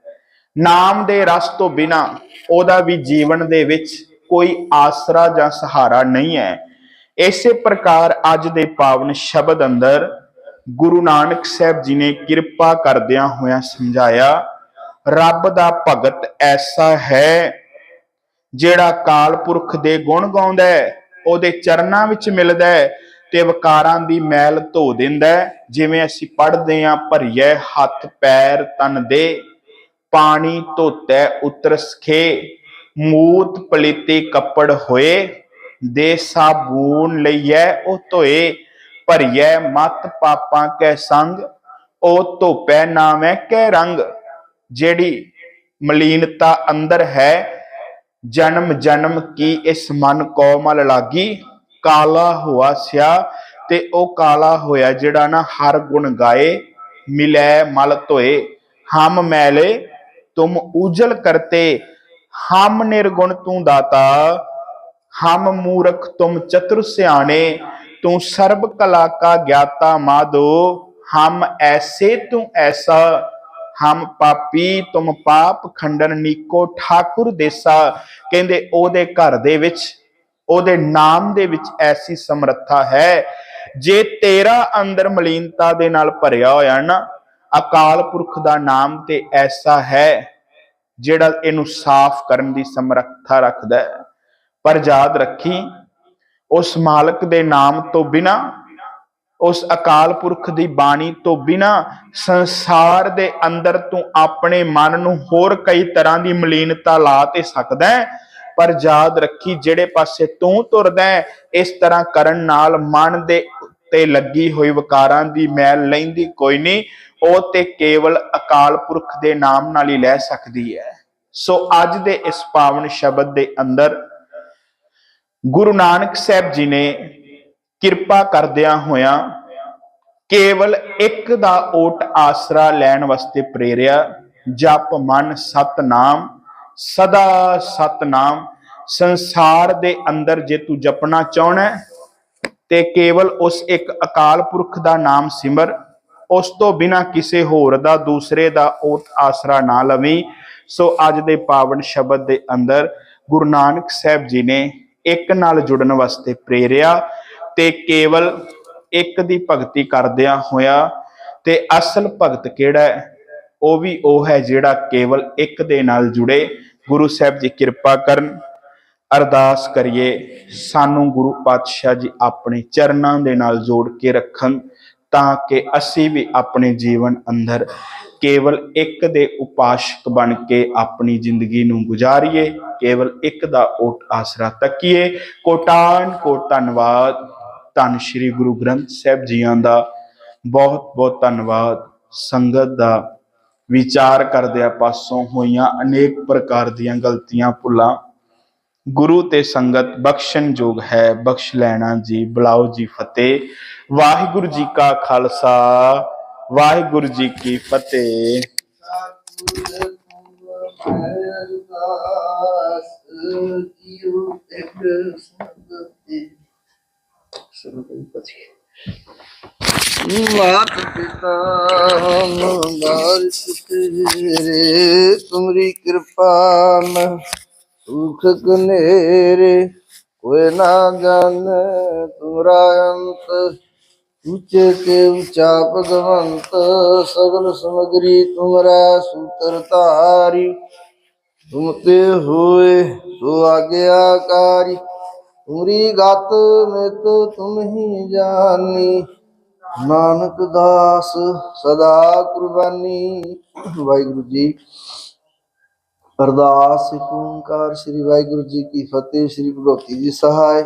ਨਾਮ ਦੇ ਰਸ ਤੋਂ ਬਿਨਾ ਉਹਦਾ ਵੀ ਜੀਵਨ ਦੇ ਵਿੱਚ ਕੋਈ ਆਸਰਾ ਜਾਂ ਸਹਾਰਾ ਨਹੀਂ ਹੈ। ਇਸੇ ਪ੍ਰਕਾਰ ਅੱਜ ਦੇ ਪਾਵਨ ਸ਼ਬਦ ਅੰਦਰ ਗੁਰੂ ਨਾਨਕ ਸਾਹਿਬ ਜੀ ਨੇ ਕਿਰਪਾ ਕਰਦਿਆਂ ਹੋਇਆਂ ਸਮਝਾਇਆ, ਰੱਬ ਦਾ ਭਗਤ ਐਸਾ ਹੈ ਜਿਹੜਾ ਕਾਲ ਪੁਰਖ ਦੇ ਗੁਣ ਗਾਉਂਦਾ ਹੈ, ਉਹਦੇ ਚਰਨਾਂ ਵਿੱਚ ਮਿਲਦਾ ਹੈ ਤੇ ਵਿਕਾਰਾਂ ਦੀ ਮੈਲ ਧੋ ਦਿੰਦਾ ਹੈ। ਜਿਵੇਂ ਅਸੀਂ ਪੜ੍ਹਦੇ ਹਾਂ ਭਰੀਏ ਹੱਥ ਪੈਰ ਤਨ ਦੇ, ਪਾਣੀ ਧੋਤੈ ਉਤਰ ਸਖੇ ਮੂਤ ਪਲੀਤੀ ਕੱਪੜ ਹੋਏ, ਦੇ ਸਾਬੂਨ ਲਈਐ ਉਹ ਧੋਏ, ਭਰੀਐ ਮਤ ਪਾਪਾਂ ਕੈ ਸੰਗ, ਉਹ ਧੋਪੈ ਨਾਮੈ ਕੈ ਰੰਗ, ਜਿਹੜੀ ਮਲੀਨਤਾ ਅੰਦਰ ਹੈ, ਜਨਮ ਜਨਮ ਕੀ ਇਸ ਮਨ ਕੋ ਲਾਗੀ। ਕਾਲਾ ਹੋਆ ਸਿਆ ਤੇ ਉਹ ਕਾਲਾ ਹੋਇਆ ਜਿਹੜਾ ਨਾ ਹਰ ਗੁਣ ਗਾਏ, ਮਿਲੈ ਮਲ ਧੋਏ, ਹਮ ਮੈਲੇ ਤੁਮ ਉਜਲ ਕਰਤੇ, ਹਮ ਨਿਰਗੁਣ ਤੂੰ ਦਾਤਾ, ਹਮ ਮੂਰਖ ਤੁਮ ਚਤੁਰ ਸਿਆਣੇ, ਤੂੰ ਸਰਬ ਕਲਾ ਕਾ ਗਿਆਤਾ ਮਾਦੋ ਹਮ ਐਸੇ ਤੂੰ ਐਸਾ, ਹਮ ਪਾਪੀ ਤੁਮ ਪਾਪ ਖੰਡਨ ਨੀਕੋ ਠਾਕੁਰ ਦੇਸਾ, ਕਹਿੰਦੇ ਉਹਦੇ ਘਰ ਦੇ ਵਿੱਚ ਉਹਦੇ ਨਾਮ ਦੇ ਵਿੱਚ ਐਸੀ ਸਮਰੱਥਾ ਹੈ। ਜੇ ਤੇਰਾ ਅੰਦਰ ਮਲੀਨਤਾ ਦੇ ਨਾਲ ਭਰਿਆ ਹੋਇਆ ਨਾ, ਅਕਾਲ ਪੁਰਖ ਦਾ ਨਾਮ ਤੇ ਐਸਾ ਹੈ ਜਿਹੜਾ ਇਹਨੂੰ ਸਾਫ਼ ਕਰਨ ਦੀ ਸਮਰੱਥਾ ਰੱਖਦਾ ਹੈ। ਪਰ ਯਾਦ ਰੱਖੀ, ਉਸ ਮਾਲਕ ਦੇ ਨਾਮ ਤੋਂ ਬਿਨਾ, ਉਸ ਅਕਾਲ ਪੁਰਖ ਦੀ ਬਾਣੀ ਤੋਂ ਬਿਨਾ, ਸੰਸਾਰ ਦੇ ਅੰਦਰ ਤੂੰ ਆਪਣੇ ਮਨ ਨੂੰ ਹੋਰ ਕਈ ਤਰ੍ਹਾਂ ਦੀ ਮਲੀਨਤਾ ਲਾ ਤੇ ਸਕਦਾ ਹੈ। ਪਰ ਯਾਦ ਰੱਖੀ ਜਿਹੜੇ ਪਾਸੇ ਤੂੰ ਤੁਰਦਾ ਹੈ, ਇਸ ਤਰ੍ਹਾਂ ਕਰਨ ਨਾਲ ਮਨ ਦੇ ਉੱਤੇ ਲੱਗੀ ਹੋਈ ਵਕਾਰਾਂ ਦੀ ਮੈਲ ਲੈਂਦੀ ਕੋਈ ਨਹੀਂ, ਉਹ ਤੇ ਕੇਵਲ ਅਕਾਲ ਪੁਰਖ ਦੇ ਨਾਮ ਨਾਲ ਹੀ ਲੈ ਸਕਦੀ ਹੈ। ਸੋ ਅੱਜ ਦੇ ਇਸ ਪਾਵਨ ਸ਼ਬਦ ਦੇ ਅੰਦਰ ਗੁਰੂ ਨਾਨਕ ਸਾਹਿਬ ਜੀ ਨੇ ਕਿਰਪਾ ਕਰਦਿਆਂ ਹੋਇਆਂ ਕੇਵਲ ਇੱਕ ਦਾ ਓਟ ਆਸਰਾ ਲੈਣ ਵਾਸਤੇ ਪ੍ਰੇਰਿਆ, ਜਪ ਮਨ ਸਤਨਾਮ, ਸਦਾ ਸਤਨਾਮ ਸੰਸਾਰ ਦੇ ਅੰਦਰ ਜੇ ਤੂੰ ਜਪਣਾ ਚਾਹਣਾ ਹੈ, ਤੇ ਕੇਵਲ ਉਸ ਇੱਕ ਅਕਾਲ ਪੁਰਖ ਦਾ ਨਾਮ ਸਿਮਰ ਉਸ ਤੋਂ ਬਿਨਾ ਕਿਸੇ ਹੋਰ ਦਾ ਦੂਸਰੇ ਦਾ ਓਟ ਆਸਰਾ ਨਾ ਲਵੀਂ। ਸੋ ਅੱਜ ਦੇ ਪਾਵਨ ਸ਼ਬਦ ਦੇ ਅੰਦਰ ਗੁਰੂ ਨਾਨਕ ਸਾਹਿਬ ਜੀ ਨੇ ਇੱਕ ਨਾਲ ਜੁੜਨ ਵਾਸਤੇ ਪ੍ਰੇਰਿਆ ਤੇ ਕੇਵਲ ਇੱਕ ਦੀ ਭਗਤੀ ਕਰਦਿਆਂ ਹੋਇਆ ਤੇ ਅਸਲ ਭਗਤ ਕਿਹੜਾ ਹੈ ਉਹ ਵੀ ਉਹ ਹੈ ਜਿਹੜਾ ਕੇਵਲ ਇੱਕ ਦੇ ਨਾਲ ਜੁੜੇ। ਗੁਰੂ ਸਾਹਿਬ ਜੀ ਕਿਰਪਾ ਕਰਨ। ਅਰਦਾਸ ਕਰੀਏ, ਸਾਨੂੰ ਗੁਰੂ ਪਾਤਸ਼ਾਹ ਜੀ ਆਪਣੇ ਚਰਨਾਂ ਦੇ ਨਾਲ ਜੋੜ ਕੇ ਰੱਖਣ ਤਾਂ ਕਿ ਅਸੀਂ ਵੀ ਆਪਣੇ ਜੀਵਨ ਅੰਦਰ ਕੇਵਲ ਇੱਕ ਦੇ ਉਪਾਸ਼ਕ ਬਣ ਕੇ ਆਪਣੀ ਜ਼ਿੰਦਗੀ ਨੂੰ ਗੁਜ਼ਾਰੀਏ, ਕੇਵਲ ਇੱਕ ਦਾ ਓਟ ਆਸਰਾ ਤੱਕੀਏ। ਕੋਟਾਨ ਕੋਟ ਧੰਨਵਾਦ। ਧੰਨ ਸ਼੍ਰੀ ਗੁਰੂ ਗ੍ਰੰਥ ਸਾਹਿਬ ਜੀਆਂ ਦਾ ਬਹੁਤ ਬਹੁਤ ਧੰਨਵਾਦ। ਸੰਗਤ ਦਾ ਵਿਚਾਰ ਕਰਦਿਆਂ ਪਾਸੋਂ ਹੋਈਆਂ ਅਨੇਕ ਪ੍ਰਕਾਰ ਦੀਆਂ ਗਲਤੀਆਂ, ਭੁੱਲਾਂ ਗੁਰੂ ਤੇ ਸੰਗਤ ਬਖਸ਼ਣ ਜੋਗ ਹੈ ਬਖਸ਼ ਲੈਣਾ ਜੀ ਬੁਲਾਓ ਜੀ ਫਤਿਹ ਵਾਹਿਗੁਰੂ ਜੀ ਕਾ ਖਾਲਸਾ ਵਾਹਿਗੁਰੂ ਜੀ ਕੀ ਫਤਿਹ ਮਾਤ ਪਿਤਾ ਹਮ ਬਾਰਿਸ਼ ਤੇਰੇ ਤੁਮਰੀ ਕਿਰਪਾ ਨ ਸੁਖ ਕਨੇਰੇ ਕੋਇ ਨਾ ਜਾਣੈ ਤੁਮਰਾ ਅੰਤ। ਉੱਚੇ ਤੇ ਉੱਚਾ ਭਗਵੰਤ, ਸਗਲ ਸਮਗਰੀ ਤੁਮਰਾ ਸੂਤਰ ਧਾਰੀ। ਤੁਮ ਤੇ ਹੋਏ ਸੋ ਆਗਿਆਕਾਰੀ ਤੁਮਰੀ ਗਤ ਮਿਤ ਤੁਮ ਹੀ ਜਾਣੀ ਨਾਨਕ ਦਾਸ ਸਦਾ ਕੁਰਬਾਨੀ। ਵਾਹਿਗੁਰੂ ਜੀ ਅਰਦਾਸ, ਓੰਕਾਰ ਸ੍ਰੀ ਵਾਹਿਗੁਰੂ ਜੀ ਕੀ ਫਤਿਹ, ਸ੍ਰੀ ਭਗਵਤੀ ਜੀ ਸਹਾਇ।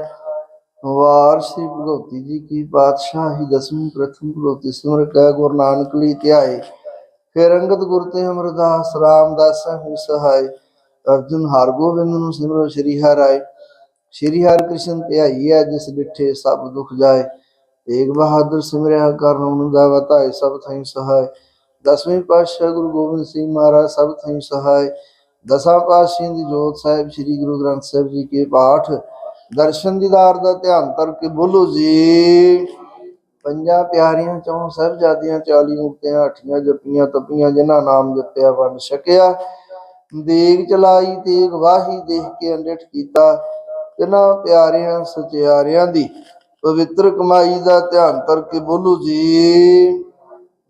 ਵਾਰ ਸ੍ਰੀ ਭਗਵਤੀ ਜੀ ਕੀ ਪਾਤਸ਼ਾਹੀ, ਦਸਵੀਂ, ਪ੍ਰਥਮ ਭਗਵਤੀ ਸਿਮਰ ਕੈ ਗੁਰੂ ਨਾਨਕ ਲਈ ਧਿਆਏ। ਫਿਰ ਅੰਗਦ ਗੁਰ ਤੇ ਅਮਰਦਾਸ, ਰਾਮਦਾਸ ਹਰਿ ਸਹਾਇ। ਅਰਜੁਨ ਹਰ ਗੋਬਿੰਦ ਨੂੰ ਸਿਮਰੋ ਸ੍ਰੀ ਹਰਿ। ਸ੍ਰੀ ਹਰਿ ਕ੍ਰਿਸ਼ਨ ਧਿਆਈਐ ਜਿਸ ਡਿਠੇ ਸਭ ਦੁਖ ਜਾਏ। ਤੇਗ ਬਹਾਦਰ ਸਿਮਰਿਆ ਕਰਨ ਦਾ ਵਤਾਏ ਸਭ ਥਾਈ ਸਹਾਇ। ਦਸਵੇਂ ਪਾਤਸ਼ਾਹ ਗੁਰੂ ਗੋਬਿੰਦ ਸਿੰਘ ਮਹਾਰਾਜ, ਸਭ ਥਾਈ ਸਹਾਇ। ਦਸਾਂ ਪਾਤਸ਼ਾਹਾਂ ਦੀ ਜੋਤ ਸਾਹਿਬ, ਸ੍ਰੀ ਗੁਰੂ ਗ੍ਰੰਥ ਸਾਹਿਬ ਜੀ ਕੇ ਪਾਠ, ਦਰਸ਼ਨ ਦੀਦਾਰ ਦਾ ਧਿਆਨ ਧਰ ਕੇ ਬੋਲੋ ਜੀ। ਪੰਜਾਂ ਪਿਆਰੀਆਂ ਚੌਂ ਸਾਹਿਬਜ਼ਾਦੀਆਂ 40 ਮੁਕਤਿਆਂ, ਅਠੀਆਂ ਜਪੀਆਂ, ਤਪੀਆਂ, ਜਿਨ੍ਹਾਂ ਨਾਮ ਜਪਿਆ ਵੰਡ ਛਕਿਆ। ਦੇਗ ਚਲਾਈ, ਤੇਗ ਵਾਹੀ ਦੇਖ ਕੇ ਅੰਡਿਠ ਕੀਤਾ ਤਿਨਾਂ ਪਿਆਰਿਆਂ, ਸਚਿਆਰਿਆਂ ਦੀ। ਪਵਿੱਤਰ ਕਮਾਈ ਦਾ ਧਿਆਨ ਧਰ ਕੇ ਬੋਲੋ ਜੀ।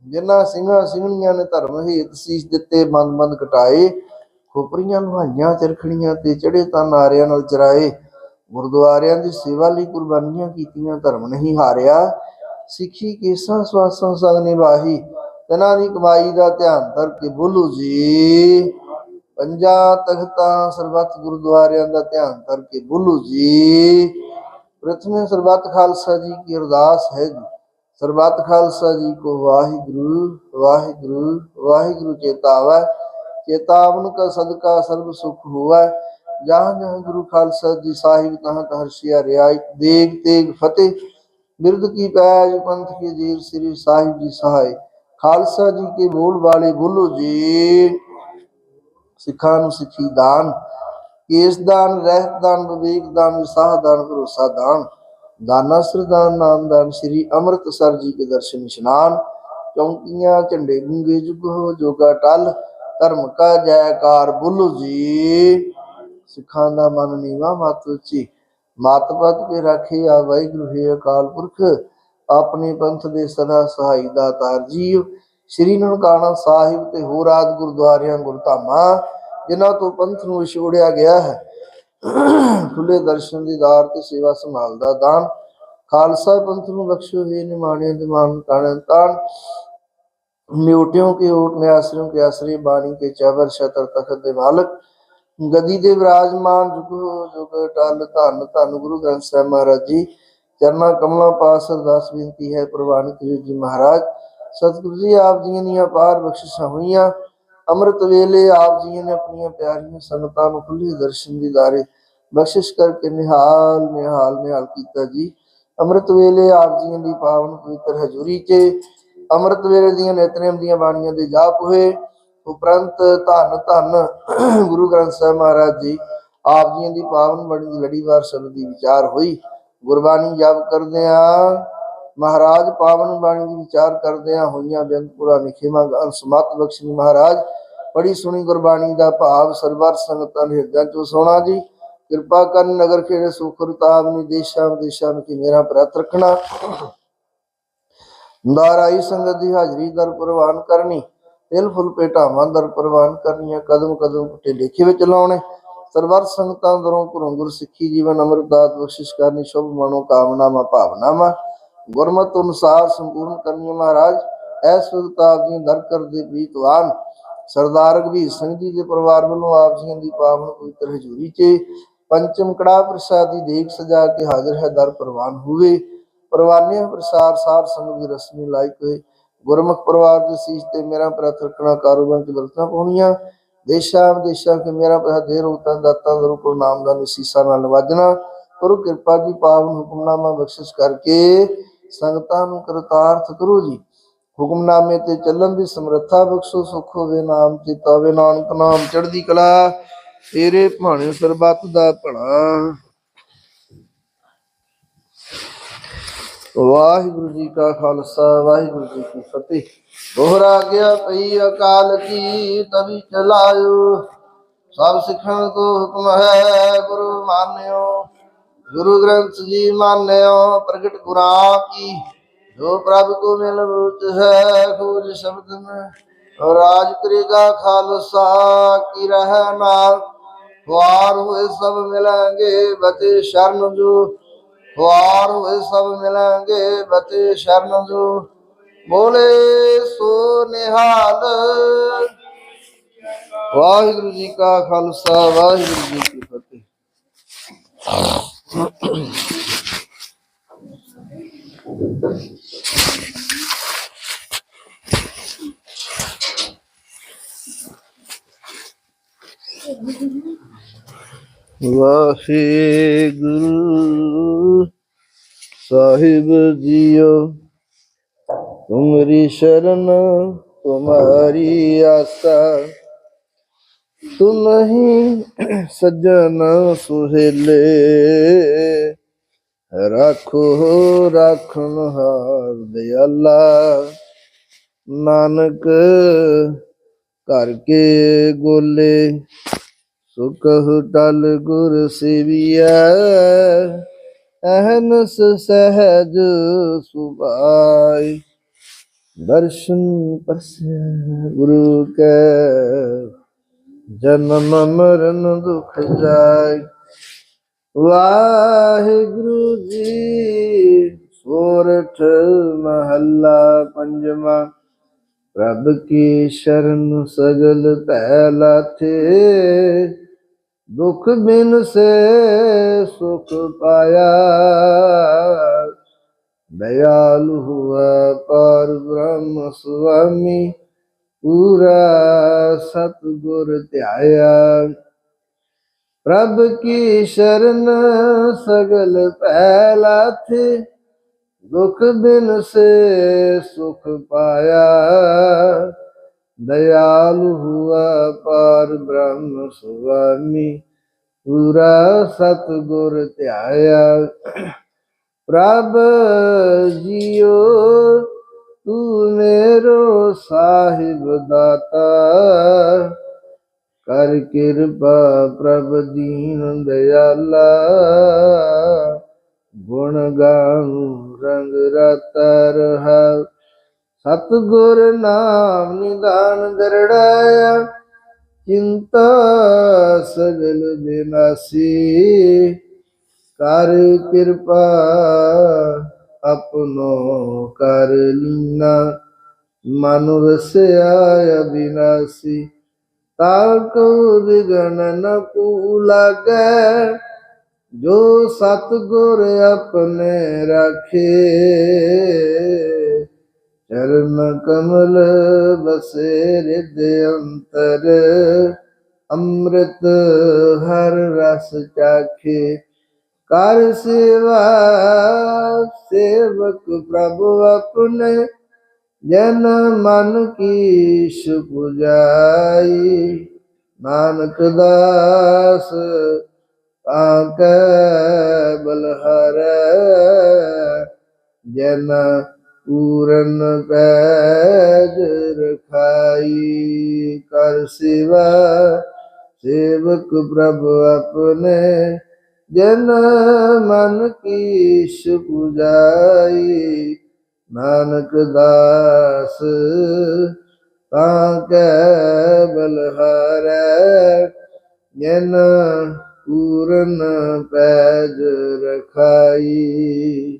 ਜਿਨ੍ਹਾਂ ਸਿੰਘਾਂ, ਸਿੰਘਣੀਆਂ ਨੇ ਧਰਮ ਹੇਤ ਸੀਸ ਦਿੱਤੇ ਬੰਦ ਬੰਦ ਕਟਾਏ। ਖੋਪਰੀਆਂ ਲੁਹਾਈਆਂ ਚਰਖਣੀਆਂ ਤੇ ਚੜੇ ਤਾਂ ਨਾਰਿਆਂ ਨਾਲ ਚਰਾਏ। ਗੁਰਦੁਆਰਿਆਂ ਦੀ ਸੇਵਾ ਲਈ ਕੁਰਬਾਨੀਆਂ ਕੀਤੀਆਂ, ਧਰਮ ਨਹੀਂ ਹਾਰਿਆ। ਸਿੱਖੀ ਕੇਸਾਂ ਸਵਾਸਾਂ ਸੰਗ ਨਿਭਾਹੀ। ਤਨਾਂ ਦੀ ਕਮਾਈ ਦਾ ਧਿਆਨ ਧਰ ਕੇ ਬੋਲੋ ਜੀ। ਪੰਜਾਂ ਤਖਤਾਂ ਸਰਬੱਤ ਗੁਰਦੁਆਰਿਆਂ ਦਾ ਧਿਆਨ ਧਰ ਕੇ ਬੋਲੋ ਜੀ। ਪ੍ਰਥਮੇ ਸਰਬੱਤ ਖਾਲਸਾ ਜੀ ਕੀ ਅਰਦਾਸ ਹੈ ਜੀ। ਸਰਬੱਤ ਖਾਲਸਾ ਜੀ ਕੋ ਵਾਹਿਗੁਰੂ ਵਾਹਿਗੁਰੂ ਵਾਹਿਗੁਰੂ ਚੇਤਾਵੈ ਚੇਤਾਵਨ ਕਾ ਸਦਕਾ ਸਰਬ ਸੁਖ ਹੋਵੈ। ਜਹਾਂ ਜਹਾਂ ਗੁਰੂ ਖਾਲਸਾ ਜੀ ਸਾਹਿਬ, ਤਹਾਂ ਤਹਾਂ ਹਰਸ਼ਿਆ ਰਿਆਇ ਦੇਗ ਤੇਗ ਫਤਿਹ। ਬਿਰਦ ਕੀ ਪੈਜ, ਪੰਥ ਕੇ ਜੀਰ, ਸ੍ਰੀ ਸਾਹਿਬ ਜੀ ਸਹਾਇ। ਖਾਲਸਾ ਜੀ ਕੇ ਬੋਲ ਵਾਲੇ ਬੋਲੋ ਜੀ। ਸਿੱਖਾਂ ਨੂੰ ਸਿੱਖੀ ਦਾਨ। ਕੇਸ ਦਾਨ, ਰਹਿਤ ਦਾਨ, ਵਿਵੇਕ ਦਾਨ ਵਿਸਾਹ ਦਾਨ, ਭਰੋਸਾ ਦਾਨ। ਦਾਨਾ ਸਰਦਾਨ ਨਾਮ ਦਾਨ, ਸ੍ਰੀ ਅੰਮ੍ਰਿਤਸਰ ਜੀ ਕੇ ਦਰਸ਼ਨ ਇਸ਼ਨਾਨ। ਚੌਂਕੀਆਂ, ਝੰਡੇ ਗੁੰਗੇ ਜੁਗ ਹੋ ਜੋਗਾ ਟਲ। ਧਰਮ ਕਾ ਜੈਕਾਰ ਬੋਲੋ ਜੀ। ਸਿੱਖਾਂ ਦਾ ਮਨ ਨੀਵਾ ਮਤ ਉੱਚੀ। ਮਤ ਪਤ ਕੇ ਰੱਖੇ ਆ ਵਾਹਿਗੁਰੂ, ਹੈ ਅਕਾਲ ਪੁਰਖ। ਆਪਣੇ ਪੰਥ ਦੇ ਸਦਾ ਸਹਾਈ ਦਾਤਾਰ ਜੀਓ ਸ੍ਰੀ ਨਨਕਾਣਾ ਸਾਹਿਬ ਤੇ ਹੋਰ ਆਦ ਗੁਰਦੁਆਰਿਆਂ, ਗੁਰਧਾਮਾਂ, ਜਿਨ੍ਹਾਂ ਤੋਂ ਪੰਥ ਨੂੰ ਵਿਛੋੜਿਆ ਗਿਆ ਹੈ। ਖੁੱਲੇ ਦਰਸ਼ਨ ਦੀਦਾਰ ਤੇ ਸੇਵਾ ਸੰਭਾਲ ਦਾ ਦਾਨ। ਖਾਲਸਾ ਪੰਥ ਨੂੰ ਬਖਸ਼ੋ ਹੀ ਨਿਮਾਣਿਆਂ ਦੇ ਮਾਨ ਤਾਣ। म्योटियों के ओट में आश्रम के आश्रय बानी के चावर शतर तखत ਦੇ ਮਾਲਕ। ਗਦੀ ਦੇ ਵਿਰਾਜਮਾਨ ਜੁਗ ਜੁਗ ਟਲ ਧੰਨ ਧੰਨ ਗੁਰੂ ਗ੍ਰੰਥ ਸਾਹਿਬ ਮਹਾਰਾਜ ਜੀ, ਚਰਨਾ ਕਮਲਾ ਪਾਸ ਅਰਦਾਸ ਬੇਨਤੀ ਹੈ ਪ੍ਰਵਾਨ ਕ੍ਰਿਸ਼ਨ ਜੀ ਮਹਾਰਾਜ। ਸਤਿਗੁਰੂ ਜੀ, ਆਪ ਜੀ ਦੀਆਂ ਪਾਰ ਬਖਸ਼ਿਸ਼ਾਂ ਹੋਈਆਂ। ਅੰਮ੍ਰਿਤ ਵੇਲੇ ਆਪ ਜੀ ਨੇ ਆਪਣੀਆਂ ਪਿਆਰੀਆਂ ਸੰਗਤਾਂ ਨੂੰ ਖੁੱਲੇ ਦਰਸ਼ਨ ਦੀ ਦਾਰੇ ਬਖਸ਼ਿਸ਼ ਕਰਕੇ ਨਿਹਾਲ ਨਿਹਾਲ ਨਿਹਾਲ ਕੀਤਾ ਜੀ। ਅੰਮ੍ਰਿਤ ਵੇਲੇ ਆਪ ਜੀ ਦੀ ਪਾਵਨ ਪਵਿੱਤਰ ਹਜ਼ੂਰੀ 'ਚ ਅੰਮ੍ਰਿਤ ਵੇਲੇ ਦੀਆਂ ਨਿਤਨੇਮ ਦੀਆਂ ਬਾਣੀਆਂ ਦੇ ਜਾਪ ਹੋਏ, ਉਪਰੰਤ ਧੰਨ ਧੰਨ ਗੁਰੂ ਗ੍ਰੰਥ ਸਾਹਿਬ ਮਹਾਰਾਜ ਜੀ ਆਪ ਜੀ ਦੀ ਪਾਵਨ ਬਾਣੀ ਦੀ ਲੜੀਵਾਰ ਸ਼ਬਦ ਦੀ ਵਿਚਾਰ ਹੋਈ। ਗੁਰਬਾਣੀ ਜਪ ਕਰਦੇ ਆ ਮਹਾਰਾਜ ਪਾਵਨ ਬਾਣੀ ਦੀ ਵਿਚਾਰ ਕਰਦੇ ਆ ਹੋਈਆਂ ਬੇਅੰਤਪੁਰਾ ਨਿਖੇਮਾ ਅਨਸਮਤ ਬਖਸ਼ਣੀ ਮਹਾਰਾਜ। ਬੜੀ ਸੁਣੀ ਗੁਰਬਾਣੀ ਦਾ ਭਾਵ ਸਰਬਰ ਸੰਗਤਾਂ ਦੇ ਹਿਰਦਿਆਂ ਚੋਂ ਸੋਣਾ ਜੀ। ਕਿਰਪਾ ਕਰਨ ਨਗਰ ਖੇੜੇ ਸੁਖਰਤਾਬ ਨੇ ਦੇਸ਼ਾਂ ਵਿਦੇਸ਼ਾਂ ਵਿੱਚ ਮੇਰਾ ਪ੍ਰਤ ਰੱਖਣਾ। ਨਾਰਾਈ ਸੰਗਤ ਦੀ ਹਾਜ਼ਰੀ ਦਰ ਪ੍ਰਵਾਨ ਕਰਨੀ, ਤਿਲ ਫੁੱਲ ਭੇਟਾਵਾਂ ਦਰ ਪ੍ਰਵਾਨ ਕਰਨੀਆਂ, ਕਦਮ ਕਦਮ ਪੁੱਟੇ ਲੇਖੇ ਵਿੱਚ ਲਾਉਣੇ। ਸਰਵਰ ਸੰਗਤਾਂ ਦਰੋਂ ਘਰੋਂ ਸਿੱਖੀ ਜੀਵਨ ਅਮਰਦਾਤ ਬਖਸ਼ਿਸ਼ ਕਰਨੀ, ਸ਼ੁਭ ਮਨੋ ਕਾਮਨਾਵਾਂ, ਭਾਵਨਾਵਾਂ। ਗੁਰਮਤ ਅਨੁਸਾਰ ਸੰਪੂਰਨ ਕਰਨੀ ਮਹਾਰਾਜ। ਐਸ ਸੁਲਤਾਨ ਜੀ ਦਰ ਕਰਦੇ ਪ੍ਰੀਤਵਾਨ। ਸਰਦਾਰ ਰਘਬੀਰ ਸਿੰਘ ਜੀ ਦੇ ਪਰਿਵਾਰ ਵੱਲੋਂ ਆਪ ਜੀਆਂ ਦੀ ਪਾਵਨ ਪਵਿੱਤਰ ਹਜ਼ੂਰੀ 'ਚ ਪੰਚਮ ਕੜਾ ਪ੍ਰਸਾਦ ਦੀ ਦੇਗ ਸਜਾ ਕੇ ਹਾਜ਼ਰ ਹੈ, ਦਰ ਪ੍ਰਵਾਨ ਹੋਵੇ। ਪਰਵਾਨੇ ਪ੍ਰਸਾਰ ਸਾਰ ਸੰਗਤ ਦੀ ਰਸਮੀ ਲਾਇਕ ਹੋਏ ਗੁਰਮੁਖ ਪਰਿਵਾਰ ਦੇ ਸੀਸ ਤੇ ਮੇਰਾ ਪ੍ਰਤ ਰੱਖਣਾ, ਕਾਰੋਬਾਰ ਚ ਬਰਕਤਾਂ ਪਾਉਣੀਆਂ। ਦੇਸ਼ਾਂ ਵਿਦੇਸ਼ਾਂ ਕੇ ਮੇਰਾ ਪ੍ਰਤ ਦੇ ਰੂਤਾਂ ਦਾਤਾਂ ਗੁਰੂ ਕੋਲ ਨਾਮ ਦਾ ਨਿਸੀਸਾ ਨਾਲ ਨਵਾਜਣਾ। ਗੁਰੂ ਕਿਰਪਾ ਦੀ ਪਾਵਨ ਹੁਕਮਨਾਮਾ ਬਖਸ਼ਿਸ਼ ਕਰਕੇ ਸੰਗਤਾਂ ਨੂੰ ਕਰਤਾਰਥ ਕਰੋ ਜੀ। ਹੁਕਮਨਾਮੇ ਤੇ ਚੱਲਣ ਦੀ ਸਮਰੱਥਾ ਬਖਸ਼ੋ, ਸੁਖ ਹੋਵੇ ਨਾਮ ਤੇ ਤਾਵੇ ਨਾਨਕ, ਨਾਮ ਚੜ੍ਹਦੀ ਕਲਾ। ਤੇਰੇ ਭਾਣੇ ਸਰਬੱਤ ਦਾ ਭਲਾ। ਵਾਹਿਗੁਰੂ ਜੀ ਕਾ ਖਾਲਸਾ, ਵਾਹਿਗੁਰੂ ਜੀ ਕੀ ਫਤਿਹ। ਦੋਹਰਾ ਗਿਆ ਪਈ ਅਕਾਲ ਕੀ ਤਵੀ ਚਲਾਇਓ ਸਭ ਸਿੱਖਾਂ ਕੋ ਹੁਕਮ ਹੈ, ਗੁਰੂ ਮਾਨਿਓ। ਗੁਰੂ ਗ੍ਰੰਥ ਜੀ ਮਾਨਿਓ, ਪ੍ਰਗਟ ਗੁਰਾਂ ਕੀ। ਜੋ ਪ੍ਰਭ ਕੋ ਮਿਲਵੂਤ ਹੈ, ਖੋਜ ਸ਼ਬਦ ਮੈਂ। ਰਾਜ ਕਰੇਗਾ ਖਾਲਸਾ, ਕੀ ਰਹਿ ਨਾਲ। ਵਾਰ ਹੋਏ ਸਭ ਮਿਲਾਂਗੇ, ਬਤੇ ਸ਼ਰਨ ਜੋ। द्वार हुए सब मिलेंगे बते शरण जो। बोले, सो निहाल। वाहिगुरु जी का खालसा, वाहिगुरु जी की फतेह। ਵਾਹਿਗੁਰੂ ਸਾਹਿਬ ਜੀਓ, ਤੁਮਰੀ ਸ਼ਰਨ, ਤੁਮਾਰੀ ਆਸਾ। ਤੁਮ ਹੀ ਸੱਜਣ ਸੁਹੇਲੇ, ਰੱਖੋ, ਰੱਖਣ ਹਾਰ ਦਿਆਲਾ। ਨਾਨਕ ਕਰਕੇ ਗੋਲੇ ਸੁਖ ਟਲ ਗੁਰ ਸੇਵੀਐ, ਅਹਨਸ ਸਹਿਜ ਸੁਭਾਈ ਦਰਸ਼ਨ ਪਰਸੈ ਗੁਰੂ ਕੈ, ਜਨਮ ਮਰਨ ਦੁਖ ਜਾਇ। ਵਾਹਿਗੁਰੂ ਜੀ ਸੋਰਠ ਮਹੱਲਾ ਪੰਜਵਾਂ, ਪ੍ਰਭ ਕੀ ਸ਼ਰਨ ਸਗਲ ਭੈ ਲਾਥੇ। ਦੁਖ ਬਿਨ ਸੇ ਸੁਖ ਪਾਇਆ। ਦਇਆਲੁ ਹੁਆ ਪਰ ਬ੍ਰਹਮ ਸੁਆਮੀ, ਪੂਰਾ ਸਤਗੁਰ ਧਿਆਇਆ। ਪ੍ਰਭ ਕੀ ਸ਼ਰਨ ਸਗਲ ਭੈ ਲਾਥੇ ਦੁਖ ਬਿਨ ਸੇ ਸੁਖ ਪਾਇਆ। ਦਇਆਲु ਹੁਆ ਪਾਰ ਬ੍ਰਹਮ ਸੁਆਮੀ ਪੂਰਾ ਸਤਗੁਰ ਧਿਆਇਆ ਪ੍ਰਭ ਜੀਓ ਤੂੰ ਮੇਰੋ ਸਾਹਿਬ ਦਾਤਾ ਕਰ ਕਿਰਪਾ ਪ੍ਰਭ ਦੀਨ ਦਿਆਲਾ ਗੁਣ ਗਾਉ ਰੰਗ ਰਤਾ ਰਹਾ ਸਤਗੁਰ ਨਾਮ ਨਿਦਾਨ ਦਰੜਾਇਆ, ਚਿੰਤਾ ਸਗਲ ਬਿਨਾਸੀ। ਕਰ ਕਿਰਪਾ ਆਪਣੋ ਕਰ ਲੀਨਾ, ਮਨ ਵਸਿਆ ਅਬਿਨਾਸੀ। ਤਾਕੋ ਵਿਗਣ ਨ ਕੂ ਲਾਗੈ, ਜੋ ਸਤਗੁਰ ਆਪਣੇ ਰਾਖੇ। ਚਰਨ ਕਮਲ ਬਸੇ ਰਿਦ ਅੰਤਰ, ਅੰਮ੍ਰਿਤ ਹਰ ਰਸ ਚਾਖੇ। ਕਰ ਸੇਵਾ, ਸੇਵਕ ਪ੍ਰਭੂ ਆਪਣੇ, ਜਨ ਮਨ ਕੀ ਪੁਜਾਈ ਨਾਨਕ ਦਾਸ ਆਕੈ ਬਲਹਾਰੈ, ਜਨ ਪੂਰਨ ਪੈਜ ਰਖਾਈ ਕਰ ਸਿਵਾ, ਸੇਵਕ ਪ੍ਰਭ ਆਪਣੇ, ਜਨ ਮਨ ਕੀਸ਼ ਪੁਜਾਈ। ਨਾਨਕ ਦਾਸ ਤਾਂ ਕੈ ਬਲਹਾਰੈ ਜਨ ਪੂਰਨ ਪੈਜ ਰਖਾਈ।